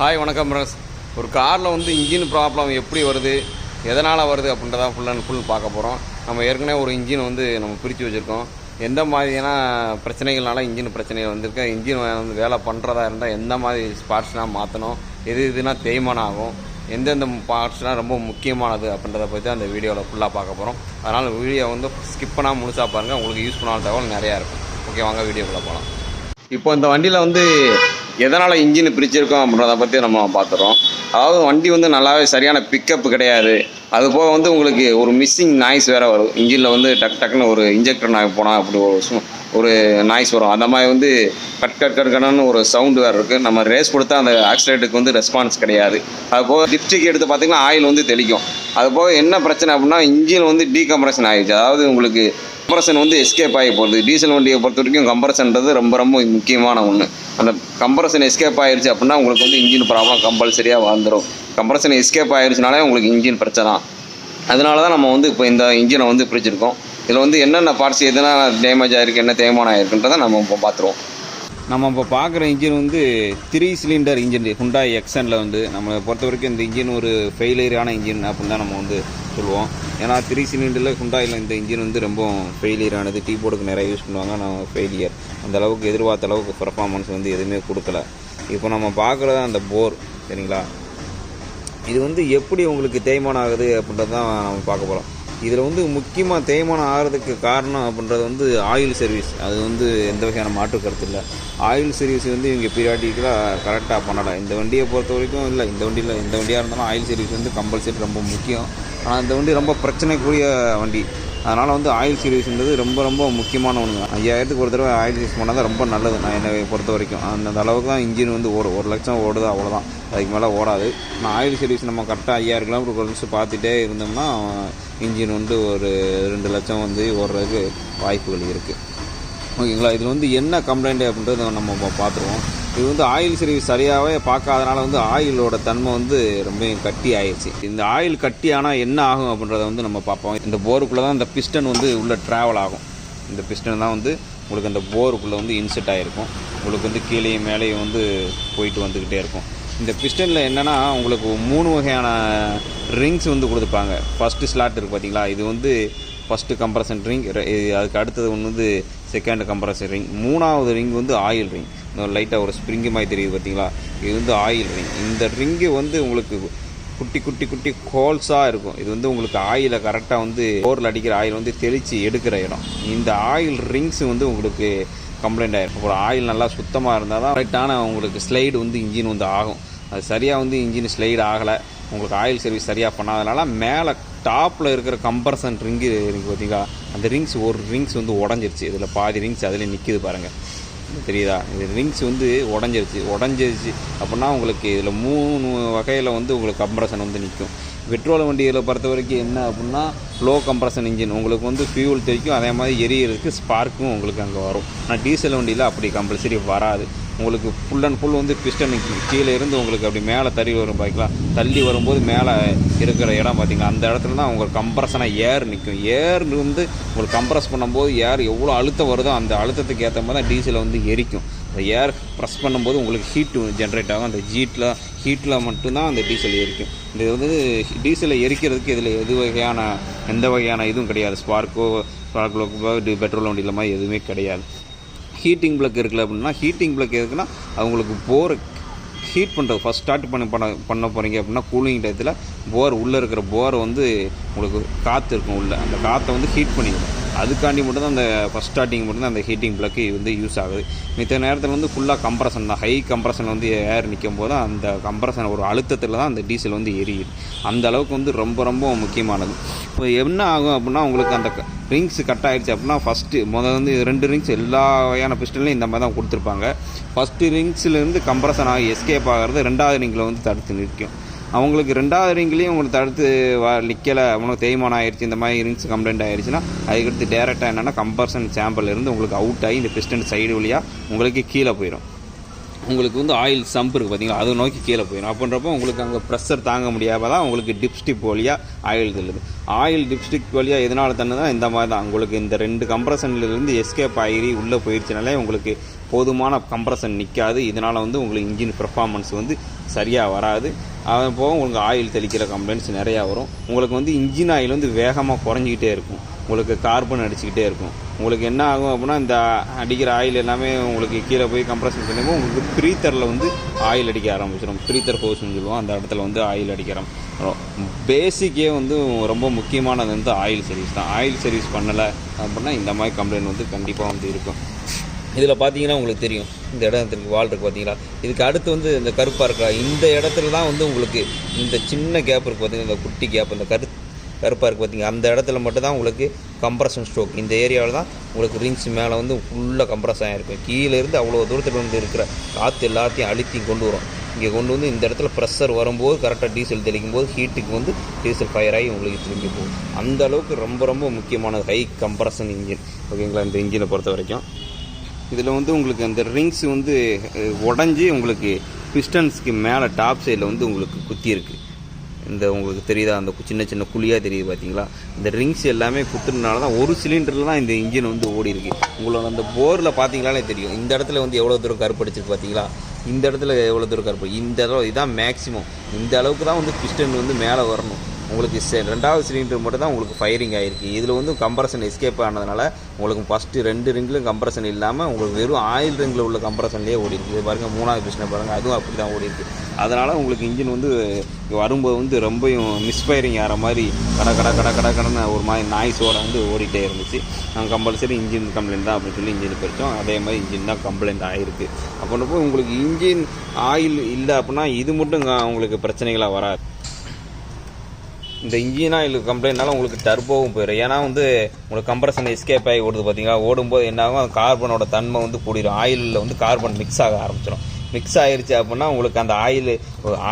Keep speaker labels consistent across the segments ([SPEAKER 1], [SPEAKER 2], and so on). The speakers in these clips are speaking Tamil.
[SPEAKER 1] ஹாய் வணக்கம் பிரஸ் ஒரு காரில் வந்து இன்ஜின் ப்ராப்ளம் எப்படி வருது எதனால் வருது அப்படின்றதான் ஃபுல் அண்ட் ஃபுல் பார்க்க போகிறோம் நம்ம ஏற்கனவே ஒரு இன்ஜின் வந்து நம்ம பிரித்து வச்சுருக்கோம். எந்த மாதிரியான பிரச்சனைகள்னால இன்ஜின் பிரச்சனைகள் வந்திருக்கு இன்ஜின் வந்து வேலை பண்ணுறதா இருந்தால் எந்த மாதிரி பார்ட்ஸ்லாம் மாற்றணும் எது எதுனா தேய்மானம் ஆகும் எந்தெந்த பார்ட்ஸ்லாம் ரொம்ப முக்கியமானது அப்படின்றத பற்றி தான் அந்த வீடியோவில் ஃபுல்லாக பார்க்க போகிறோம் அதனால் வீடியோ வந்து ஸ்கிப் பண்ணால் முழுசாக பாருங்கள் உங்களுக்கு யூஸ்ஃபுல்லான தகவல் நிறையா இருக்கும். ஓகே வாங்க வீடியோக்குள்ளே போகலாம் இப்போ இந்த வண்டியில் வந்து எதனால் இன்ஜின் பிரிச்சிருக்கோம் அப்படின்றத பற்றி நம்ம பார்த்துறோம் அதாவது வண்டி வந்து நல்லாவே சரியான பிக்கப் கிடையாது. அது போக வந்து உங்களுக்கு ஒரு மிஸ்ஸிங் நாய்ஸ் வேறு வரும். இன்ஜினில் வந்து டக் டக்குன்னு ஒரு இன்ஜெக்டர் நாய் போனால் அப்படி ஒரு ஒரு நாய்ஸ் வரும். அந்த மாதிரி வந்து கட் கட் கட் கடன்னு ஒரு சவுண்டு வேறு இருக்குது நம்ம ரேஸ் கொடுத்தா அந்த ஆக்சிலேட்டுக்கு வந்து ரெஸ்பான்ஸ் கிடையாது. அது போக டிப்ஸ்டிக் எடுத்து பார்த்தீங்கன்னா ஆயில் வந்து தெளிக்கும். அது போக என்ன பிரச்சனை அப்படின்னா இன்ஜின் வந்து டீகம்ப்ரஷன் ஆகிடுச்சு அதாவது உங்களுக்கு கம்ப்ரஷன் வந்து எஸ்கேப் ஆகி போகுது. டீசல் வண்டியை பொறுத்த வரைக்கும் கம்பரசன்றது ரொம்ப ரொம்ப முக்கியமான ஒன்று அந்த கம்பரசன் எஸ்கேப் ஆயிடுச்சு அப்படின்னா உங்களுக்கு வந்து இன்ஜின் ப்ராப்ளம் கம்பல்சரியாக வந்துடும் கம்பரசன் எஸ்கேப் ஆயிடுச்சுனாலே உங்களுக்கு இன்ஜின் பிரச்சனை. அதனால தான் நம்ம வந்து இப்போ இந்த இன்ஜினை வந்து பிரிச்சிருக்கோம். இதில் வந்து என்னென்ன பார்ட்ஸ் எதுனா டேமேஜ் ஆகிருக்கு என்ன தேய்மானம் ஆகிருக்குன்றதை நம்ம இப்போ பார்த்துருவோம். நம்ம இப்போ பார்க்குற இன்ஜின் வந்து த்ரீ சிலிண்டர் இன்ஜின் ஹுண்டாய் எக்ஸனில் வந்து நம்மளை பொறுத்த வரைக்கும் இந்த இன்ஜின் ஒரு ஃபெயிலியரான இன்ஜின் அப்படின்னு தான் நம்ம வந்து சொல்லுவோம். ஏன்னா த்ரீ சிலிண்டரில் ஹுண்டாயில் இந்த இன்ஜின் வந்து ரொம்ப ஃபெயிலியரானது டீ போர்டுக்கு நிறைய யூஸ் பண்ணுவாங்க. நம்ம ஃபெயிலியர் அந்த அளவுக்கு எதிர்பார்த்த அளவுக்கு பர்ஃபார்மன்ஸ் வந்து எதுவுமே கொடுக்கல. இப்போ நம்ம பார்க்குறது அந்த போர் சரிங்களா? இது வந்து எப்படி உங்களுக்கு தேய்மானம் ஆகுது அப்படின்றது தான் நம்ம பார்க்க போகிறோம் இதில் வந்து முக்கியமாக தேய்மானம் ஆகிறதுக்கு காரணம் அப்படின்றது வந்து ஆயில் சர்வீஸ் அது வந்து எந்த வகையான மாற்று கருத்து இல்லை. ஆயில் சர்வீஸ் வந்து இவங்க பீரியாடிக்கலாக கரெக்டாக பண்ணலை இந்த வண்டியை பொறுத்த வரைக்கும் இல்லை இந்த வண்டியில் இந்த வண்டியாக இருந்தாலும் ஆயில் சர்வீஸ் வந்து கம்பல்சரி ரொம்ப முக்கியம். ஆனால் இந்த வண்டி ரொம்ப பிரச்சனைக்குரிய வண்டி. அதனால் வந்து ஆயில் சர்வீஸ்ன்றது ரொம்ப ரொம்ப முக்கியமான ஒன்று ஐயாயிரத்துக்கு ஒரு தடவை ஆயில் சர்வீஸ் பண்ணால் தான் ரொம்ப நல்லது நான் என்னை பொறுத்த வரைக்கும். அந்த அளவுக்கு தான் இன்ஜின் வந்து ஓடும். ஒரு லட்சம் ஓடுது அவ்வளோதான் அதுக்கு மேலே ஓடாது. நான் ஆயில் சர்வீஸ் நம்ம கரெக்டாக ஐயாயிரம் கிலோமீட்டர் குறைச்சி பார்த்துட்டே இருந்தோம்னா இன்ஜின் வந்து ஒரு ரெண்டு லட்சம் வந்து ஓடுறதுக்கு வாய்ப்புகள் இருக்குது ஓகேங்களா? இதில் வந்து என்ன கம்ப்ளைண்ட் அப்படின்றத நம்ம பார்த்துருவோம் இது வந்து ஆயில் சர்வீஸ் சரியாகவே பார்க்காதனால வந்து ஆயிலோட தன்மை வந்து ரொம்ப கட்டி ஆயிடுச்சு இந்த ஆயில் கட்டி ஆனால் என்ன ஆகும் அப்படின்றத வந்து நம்ம பார்ப்போம். இந்த போருக்குள்ளே தான் இந்த பிஸ்டன் வந்து உள்ளே ட்ராவல் ஆகும். இந்த பிஸ்டன் தான் வந்து உங்களுக்கு அந்த போருக்குள்ளே வந்து இன்செட் ஆகிருக்கும் உங்களுக்கு வந்து கீழேயும் மேலேயும் வந்து போயிட்டு வந்துக்கிட்டே இருக்கும். இந்த பிஸ்டனில் என்னென்னா உங்களுக்கு மூணு வகையான ரிங்ஸ் வந்து கொடுத்துருப்பாங்க. ஃபஸ்ட்டு ஸ்லாட் இருக்குது பார்த்தீங்களா இது வந்து ஃபஸ்ட்டு கம்ப்ரஷன் ரிங் அதுக்கு அடுத்தது ஒன்று வந்து செகண்ட் கம்ப்ரஸர் ரிங் மூணாவது ரிங் வந்து ஆயில் ரிங் லைட்டாக ஒரு ஸ்ப்ரிங்கு மாதிரி தெரியுது பார்த்தீங்களா? இது வந்து ஆயில் ரிங் இந்த ரிங்கு வந்து உங்களுக்கு குட்டி குட்டி குட்டி ஹோல்ஸாக இருக்கும். இது வந்து உங்களுக்கு ஆயிலை கரெக்டாக வந்து போரில் அடிக்கிற ஆயில் வந்து தெளித்து எடுக்கிற இடம். இந்த ஆயில் ரிங்ஸ் வந்து உங்களுக்கு கம்ப்ளைண்ட் ஆகிருக்கும் ஒரு ஆயில் நல்லா சுத்தமாக இருந்தால் தான் கரெக்டான உங்களுக்கு ஸ்லைடு வந்து இன்ஜின் வந்து ஆகும். அது சரியாக வந்து இன்ஜின் ஸ்லைடு ஆகலை. உங்களுக்கு ஆயில் சர்வீஸ் சரியாக பண்ணாதனால மேலே டாப்பில் இருக்கிற கம்பர்சன் ரிங்கு இருக்குது பார்த்தீங்களா அந்த ரிங்ஸ் ஒரு ரிங்ஸ் வந்து உடஞ்சிருச்சு. இதில் பாதி ரிங்ஸ் அதில் நிற்கிது பாருங்கள் தெரியுதா? இது ரிங்ஸ் வந்து உடஞ்சிருச்சு. உடஞ்சிருச்சு அப்படின்னா உங்களுக்கு இதில் மூணு வகையில் வந்து உங்களுக்கு கம்ப்ரஷன் வந்து நிற்கும் பெட்ரோல் வண்டிகளை பொறுத்த வரைக்கும் என்ன அப்படின்னா லோ கம்ப்ரஷன் இன்ஜின் உங்களுக்கு வந்து ஃபியூல் தெரிக்கும் அதே மாதிரி எரியறதுக்கு ஸ்பார்க்கும் உங்களுக்கு அங்கே வரும். ஆனால் டீசல் வண்டியில் அப்படி கம்பல்சரி வராது. உங்களுக்கு ஃபுல் அண்ட் ஃபுல் வந்து பிஸ்டன் கீழே இருந்து உங்களுக்கு அப்படி மேலே தள்ளி வரும் பாய்க்கலாம் தள்ளி வரும்போது மேலே இருக்கிற இடம் பார்த்திங்களா? அந்த இடத்துல தான் உங்களுக்கு கம்ப்ரஸனாக ஏர் நிற்கும் ஏர் வந்து உங்களுக்கு கம்ப்ரஸ் பண்ணும்போது ஏர் எவ்வளோ அழுத்தம் வருதோ அந்த அழுத்தத்துக்கு ஏற்ற மாதிரி தான் டீசலை வந்து எரிக்கும். அந்த ஏர் ப்ரெஸ் பண்ணும்போது உங்களுக்கு ஹீட்டு ஜென்ரேட் ஆகும். அந்த ஹீட்டில் ஹீட்டில் மட்டும்தான் அந்த டீசல் எரிக்கும். இது வந்து டீசலை எரிக்கிறதுக்கு இதில் எது வகையான எந்த வகையான இதுவும் கிடையாது. ஸ்பார்க்கோ ஸ்பார்க்கோ பெட்ரோல் வண்டியில் மாதிரி எதுவுமே கிடையாது. ஹீட்டிங் பிளக் இருக்குல்ல அப்படின்னா ஹீட்டிங் பிளக் எதுக்குன்னா அவங்களுக்கு போர் ஹீட் பண்ணுறது ஃபஸ்ட் ஸ்டார்ட் பண்ண பண்ண பண்ண போகிறீங்க அப்படின்னா கூலிங் டயத்தில் போர் உள்ளே இருக்கிற போரை வந்து உங்களுக்கு காற்று இருக்கும் உள்ளே. அந்த காற்றை வந்து ஹீட் பண்ணிக்கணும் அதுக்காண்டி மட்டும்தான் அந்த ஃபஸ்ட் ஸ்டார்டிங் மட்டும்தான் அந்த ஹீட்டிங் பிளக்கு வந்து யூஸ் ஆகுது. மித்த நேரத்தில் வந்து ஃபுல்லாக கம்ப்ரஷன் தான். ஹை கம்ப்ரஷன் வந்து ஏர் நிற்கும் போது அந்த கம்ப்ரஷன் ஒரு அழுத்தத்தில் தான் அந்த டீசல் வந்து எரியுது அந்த அளவுக்கு வந்து ரொம்ப ரொம்ப முக்கியமானது. இப்போ என்ன ஆகும் அப்படின்னா உங்களுக்கு அந்த ரிங்ஸ் கட் ஆகிடுச்சு அப்படின்னா ஃபஸ்ட்டு முதல் வந்து ரெண்டு ரிங்ஸ் எல்லா வகையான பிஸ்டன்லையும் இந்த மாதிரி தான் கொடுத்துருப்பாங்க. ஃபஸ்ட்டு ரிங்ஸ்லேருந்து கம்ப்ரஷன் ஆகி எஸ்கேப் ஆகிறது ரெண்டாவது ரிங்கில் வந்து தடுத்து நிற்கும். அவங்களுக்கு ரெண்டாவது ரிங்லேயும் உங்களுக்கு தடுத்து வ நிற்கலை அவனுக்கு தேய்மானம் ஆயிடுச்சு இந்த மாதிரி ரிங்ஸ் கம்ப்ளைண்ட் ஆயிடுச்சுன்னா அதுக்கடுத்து டேரெக்டாக என்னென்னா கம்பர்சன் இருந்து உங்களுக்கு அவுட் ஆகி இந்த பிஸ்டன் சைடு வழியாக உங்களுக்கு கீழே போயிடும் உங்களுக்கு வந்து ஆயில் சம்ப் இருக்குது பார்த்தீங்களா அதை நோக்கி கீழே போயிடும் அப்படின்றப்போ உங்களுக்கு அங்கே ப்ரெஷர் தாங்க முடியாம தான் உங்களுக்கு டிப்ஸ்டிக் வழியாக ஆயில் தள்ளுது. ஆயில் டிப்ஸ்டிக் வழியாக எதனால் தண்ணுதான் இந்த மாதிரி தான். உங்களுக்கு இந்த ரெண்டு கம்ப்ரஷன்லேருந்து எஸ்கேப் ஆகி உள்ளே போயிடுச்சுனாலே உங்களுக்கு போதுமான கம்ப்ரஷன் நிற்காது இதனால் வந்து உங்களுக்கு இன்ஜின் பெர்ஃபார்மன்ஸ் வந்து சரியாக வராது. அது போக உங்களுக்கு ஆயில் தெளிக்கிற கம்ப்ளைண்ட்ஸ் நிறையா வரும். உங்களுக்கு வந்து இன்ஜின் ஆயில் வந்து வேகமாக குறைஞ்சிக்கிட்டே இருக்கும். உங்களுக்கு கார்பன் அடிச்சுக்கிட்டே இருக்கும். உங்களுக்கு என்ன ஆகும் அப்படின்னா இந்த அடிக்கிற ஆயில் எல்லாமே உங்களுக்கு கீழே போய் கம்ப்ரஷன் பண்ணும்போது உங்களுக்கு ப்ரீத்தரில் வந்து ஆயில் அடிக்க ஆரம்பிச்சிடும். ப்ரீத்தர் ஹோஸ்னு சொல்லுவோம். அந்த இடத்துல வந்து ஆயில் அடிக்கிறோம் பேசிக்கே வந்து ரொம்ப முக்கியமானது வந்து ஆயில் சர்வீஸ் தான். ஆயில் சர்வீஸ் பண்ணலை அப்படின்னா இந்த மாதிரி கம்ப்ளைண்ட் வந்து கண்டிப்பாக வந்து இருக்கும். இதில் பார்த்தீங்கன்னா உங்களுக்கு தெரியும். இந்த இடத்துக்கு வால் இருக்குது பார்த்தீங்களா இதுக்கு அடுத்து வந்து இந்த கருப்பாக இருக்கா? இந்த இடத்துல தான் வந்து உங்களுக்கு இந்த சின்ன கேப் இருக்குது பார்த்தீங்கன்னா இந்த குட்டி கேப் இந்த கரு கருப்பாக இருக்குது பார்த்தீங்க அந்த இடத்துல மட்டும்தான் உங்களுக்கு கம்ப்ரஷன் ஸ்ட்ரோக் இந்த ஏரியாவில் தான் உங்களுக்கு ரிங்ஸ் மேலே வந்து ஃபுல்லாக கம்ப்ரஸ் ஆகிருக்கும் கீழே இருந்து அவ்வளோ தூரத்தில் வந்து இருக்கிற காற்று எல்லாத்தையும் அழுத்தி கொண்டு வரும். இங்கே கொண்டு வந்து இந்த இடத்துல ப்ரெஷர் வரும்போது கரெக்டாக டீசல் தெளிக்கும் போது ஹீட்டுக்கு வந்து டீசல் ஃபயர் ஆகி உங்களுக்கு திரும்பி போகும். அந்த அளவுக்கு ரொம்ப ரொம்ப முக்கியமானது. ஹை கம்ப்ரஷன் இன்ஜின் ஓகேங்களா இந்த இன்ஜினை பொறுத்த வரைக்கும் இதில் வந்து உங்களுக்கு அந்த ரிங்ஸ் வந்து உடஞ்சி உங்களுக்கு பிஸ்டன்ஸ்க்கு மேலே டாப் சைடில் வந்து உங்களுக்கு குத்தியிருக்கு இந்த உங்களுக்கு தெரியுதா? அந்த கு- சின்ன சின்ன குழியாக தெரியுது பார்த்தீங்களா இந்த ரிங்ஸ் எல்லாமே குத்துறதுனால தான் ஒரு சிலிண்டரில் தான் இந்த இன்ஜின் வந்து ஓடி இருக்கு. உங்களோட அந்த போரில் பார்த்தீங்களாலே தெரியும். இந்த இடத்துல வந்து எவ்வளோ தூரம் கருப்படிச்சிருக்கு பார்த்தீங்களா இந்த இடத்துல எவ்வளோ தூரம் கருப்பு இந்த அளவு இதான் மேக்ஸிமம் இந்த அளவுக்கு தான் வந்து பிஸ்டன் வந்து மேலே வரணும். உங்களுக்கு செ ரெண்டாவது சிலிண்டர் மட்டும் தான் உங்களுக்கு ஃபயரிங் ஆகிருக்கு இதில் வந்து கம்ப்ரஷன் எஸ்கேப் ஆனதுனால உங்களுக்கு ஃபஸ்ட்டு ரெண்டு ரிங்கிலும் கம்ப்ரஷன் இல்லாமல் உங்களுக்கு வெறும் ஆயில் ரிங்கில் உள்ள கம்ப்ரஷன்லேயே ஓடி இருக்குது இது பாருங்கள் மூணாவது பிரச்சனை பாருங்கள் அதுவும் அப்படி தான் ஓடி அதனால் உங்களுக்கு இன்ஜின் வந்து வரும்போது வந்து ரொம்பையும் மிஸ்ஃபயரிங் ஆகிற மாதிரி கட கட கட கட கடன்னு ஒரு மாதிரி நாய்ஸோட வந்து ஓடிட்டே இருந்துச்சு. நாங்கள் கம்பல்சரி இன்ஜின் கம்ப்ளைண்ட் தான் அப்படின்னு சொல்லி இன்ஜின் பிரித்தோம் அதே மாதிரி இன்ஜின் தான் கம்ப்ளைண்ட் ஆகிருக்கு அப்படின்றப்போ உங்களுக்கு இன்ஜின் ஆயில் இல்லை அப்படின்னா இது மட்டும் உங்களுக்கு பிரச்சனைகளாக வராது. இந்த இன்ஜின் ஆயில் கம்ப்ளைண்ட்னால உங்களுக்கு டர்போவும் போயிடும் ஏன்னா வந்து உங்களுக்கு கம்ப்ரஷன் எஸ்கேப் ஆகி ஓடுது பார்த்தீங்களா ஓடும்போது என்னாகும் கார்பனோட தன்மை வந்து கூடிரும். ஆயிலில் வந்து கார்பன் மிக்ஸ் ஆக ஆரம்பிச்சிடும் மிக்ஸ் ஆகிருச்சு அப்படின்னா உங்களுக்கு அந்த ஆயில்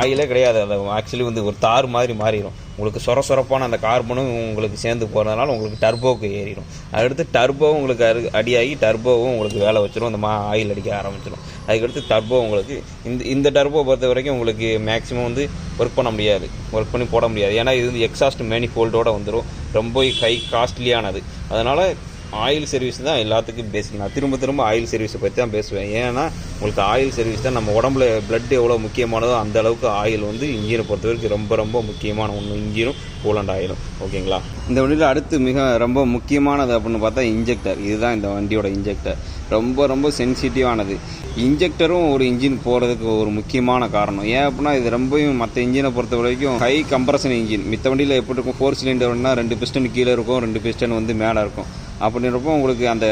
[SPEAKER 1] ஆயிலே கிடையாது. அது ஆக்சுவலி வந்து ஒரு தார் மாதிரி மாறிடும் உங்களுக்கு சொர சொரப்பான அந்த கார்பனும் உங்களுக்கு சேர்ந்து போகிறதுனால உங்களுக்கு டர்போவுக்கு ஏறிடும். அடுத்து டர்போவும் உங்களுக்கு அரு அடியாகி டர்போவும் உங்களுக்கு வேலை வச்சிடும் அந்த மா ஆயில் அடிக்க ஆரம்பிச்சிடும் அதுக்கடுத்து டர்போ உங்களுக்கு இந்த இந்த டர்போ பொறுத்த வரைக்கும் உங்களுக்கு மேக்ஸிமம் வந்து ஒர்க் பண்ண முடியாது. ஒர்க் பண்ணி போட முடியாது. ஏன்னா இது வந்து எக்ஸாஸ்ட் மேனிஃபோல்டோட வந்துடும் ரொம்ப ஹை காஸ்ட்லியானது அதனால் ஆயில் சர்வீஸ் தான் எல்லாத்துக்கும் பேசிக் நான் திரும்ப திரும்ப ஆயில் சர்வீஸை பற்றி தான் பேசுவேன். ஏன்னா உங்களுக்கு ஆயில் சர்வீஸ் தான் நம்ம உடம்புல பிளட் எவ்வளோ முக்கியமானதோ அந்த அளவுக்கு ஆயில் வந்து இன்ஜினை பொறுத்த வரைக்கும் ரொம்ப ரொம்ப முக்கியமான ஒன்று இன்ஜினும் கூலண்ட் ஆயிலும் ஓகேங்களா? இந்த வண்டியில் அடுத்து மிக ரொம்ப முக்கியமானது அப்படின்னு பார்த்தா இன்ஜெக்டர் இதுதான் இந்த வண்டியோட இன்ஜெக்டர் ரொம்ப ரொம்ப சென்சிட்டிவானது இன்ஜெக்டரும் ஒரு இன்ஜின் போகிறதுக்கு ஒரு முக்கியமான காரணம். ஏன் அப்படின்னா இது ரொம்பவும் மற்ற இன்ஜினை பொறுத்த வரைக்கும் ஹை கம்ப்ரஷன் இன்ஜின் மித்த வண்டியில் எப்படி இருக்கும்? ஃபோர் சிலிண்டர்னா ரெண்டு பிஸ்டன் கீழே இருக்கும் ரெண்டு பிஸ்டன் வந்து மேலே இருக்கும். அப்படின்றப்போ உங்களுக்கு அந்த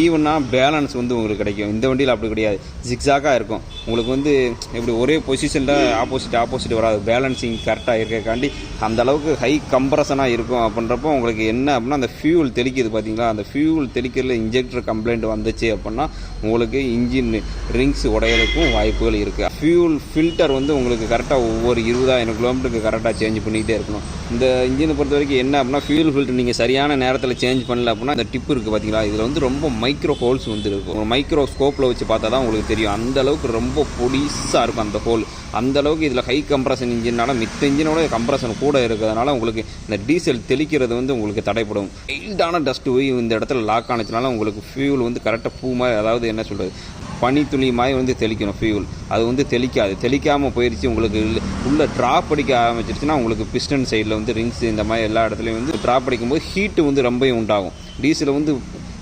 [SPEAKER 1] ஈவனாக பேலன்ஸ் வந்து உங்களுக்கு கிடைக்கும். இந்த வண்டியில் அப்படி கிடையாது. ஜிக்ஸாக்காக இருக்கும். உங்களுக்கு வந்து இப்படி ஒரே பொசிஷனில் ஆப்போசிட் ஆப்போசிட் வராது. பேலன்சிங் கரெக்டாக இருக்கக்காண்டி அந்த அளவுக்கு ஹை கம்ப்ரஷனாக இருக்கும் அப்படின்றப்போ உங்களுக்கு என்ன அப்படின்னா அந்த ஃபியூல் தெளிக்குது பார்த்தீங்களா அந்த ஃபியூல் தெளிக்கிறதுல இன்ஜெக்டர் கம்ப்ளைண்ட் வந்துச்சு அப்படின்னா உங்களுக்கு இன்ஜின் ரிங்ஸ் உடையிறதுக்கும் வாய்ப்புகள் இருக்குது ஃபியூல் ஃபில்டர் வந்து உங்களுக்கு கரெக்டாக ஒவ்வொரு இருபதாயிரம் கிலோமீட்டருக்கு கரெக்டாக சேஞ்ச் பண்ணிக்கிட்டே இருக்கணும். இந்த இன்ஜினை பொறுத்த வரைக்கும் என்ன அப்படின்னா ஃபியூல் ஃபில்டர் நீங்கள் சரியான நேரத்தில் சேஞ்ச் பண்ணல அப்படின்னா இந்த டிப் இருக்குது பார்த்தீங்களா இதில் வந்து ரொம்ப மைக்ரோ ஹோல்ஸ் வந்து இருக்கும். மைக்ரோ ஸ்கோப்பில் வச்சு பார்த்தா தான் உங்களுக்கு தெரியும். அந்த அளவுக்கு ரொம்ப பொடிசாக இருக்கும் அந்த ஹோல் அந்த அளவுக்கு இதில் ஹை கம்ப்ரஷன் இன்ஜினால மித்த இன்ஜினோட கம்ப்ரஷன் கூட இருக்கிறதுனால உங்களுக்கு இந்த டீசல் தெளிக்கிறது வந்து உங்களுக்கு தடைப்படும். மைல்டான டஸ்ட் போய் இந்த இடத்துல லாக் ஆனச்சுனால உங்களுக்கு ஃபியூல் வந்து கரெக்டாக பூ மாதிரி அதாவது என்ன சொல்கிறது பனித்துளி மாதிரி வந்து தெளிக்கணும் ஃபியூல் அது வந்து தெளிக்காது. தெளிக்காமல் போயிடுச்சு உங்களுக்கு உள்ள- ட்ராப் அடிக்க ஆரம்பிச்சிருச்சுன்னா உங்களுக்கு பிஸ்டன் சைடில் வந்து ரிங்ஸ் இந்த மாதிரி எல்லா இடத்துலையும் வந்து ட்ராப் அடிக்கும்போது ஹீட்டு வந்து ரொம்பவும் உண்டாகும். டீசல் வந்து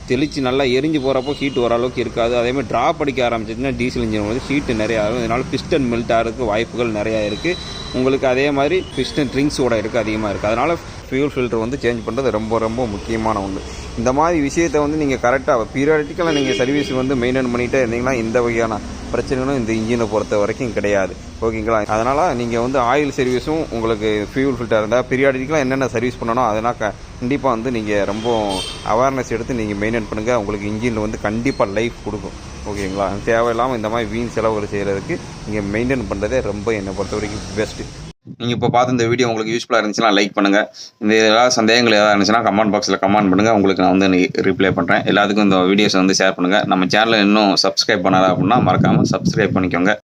[SPEAKER 1] தெளித்து நல்லா எரிஞ்சு போகிறப்போ ஹீட் ஓரளவுக்கு இருக்காது. அதேமாதிரி ட்ராப் அடிக்க ஆரம்பிச்சிச்சுன்னா டீசல் இன்ஜின் வந்து ஹீட்டு நிறையா ஆகும். இதனால் பிஸ்டன் மெல்ட் ஆகிறதுக்கு வாய்ப்புகள் நிறையா இருக்குது உங்களுக்கு அதே மாதிரி பிஸ்டன் ட்ரிங்க்ஸோட இருக்குது அதிகமாக இருக்குது அதனால் ஃபியூல் ஃபில்டர் வந்து சேஞ்ச் பண்ணுறது ரொம்ப ரொம்ப முக்கியமான ஒன்று இந்த மாதிரி விஷயத்தை வந்து நீங்கள் கரெக்டாக பீரியாடிக்கலாக நீங்கள் சர்வீஸ் வந்து மெயின்டைன் பண்ணிகிட்டே இருந்தீங்கன்னா இந்த வகையான பிரச்சனைகளும் இந்த இன்ஜினை பொறுத்த வரைக்கும் கிடையாது. ஓகேங்களா அதனால் நீங்கள் வந்து ஆயில் சர்வீஸும் உங்களுக்கு ஃபியூல் ஃபில்டர் இருந்தால் பீரியாடிக்கலாக என்னென்ன சர்வீஸ் பண்ணணும் அதெல்லாம் கண்டிப்பாக வந்து நீங்கள் ரொம்ப அவேர்னஸ் எடுத்து நீங்கள் மெயின்டைன் பண்ணுங்கள் உங்களுக்கு இன்ஜினில் வந்து கண்டிப்பாக லைஃப் கொடுக்கும். ஓகேங்களா தேவையில்லாமல் இந்த மாதிரி வீண் செலவுகள் செய்கிறதுக்கு நீங்கள் மெயின்டைன் பண்ணுறதே ரொம்ப என்னை பொறுத்த வரைக்கும் பெஸ்ட்டு நீங்கள் இப்போ பார்த்து இந்த வீடியோ உங்களுக்கு யூஸ்ஃபுல்லாக இருந்துச்சுன்னா லைக் பண்ணுங்கள் இந்த ஏதாவது சந்தேகங்கள் ஏதாவது இருந்துச்சுன்னா கமெண்ட் பாக்ஸில் கமெண்ட் பண்ணுங்கள் உங்களுக்கு நான் வந்து ரிப்ளை பண்ணுறேன் எல்லாத்துக்கும் இந்த வீடியோஸை வந்து ஷேர் பண்ணுங்கள் நம்ம சேனலை இன்னும் சப்ஸ்கிரைப் பண்ணலை அப்படின்னா மறக்காமல் சப்ஸ்கிரைப் பண்ணிக்கோங்க.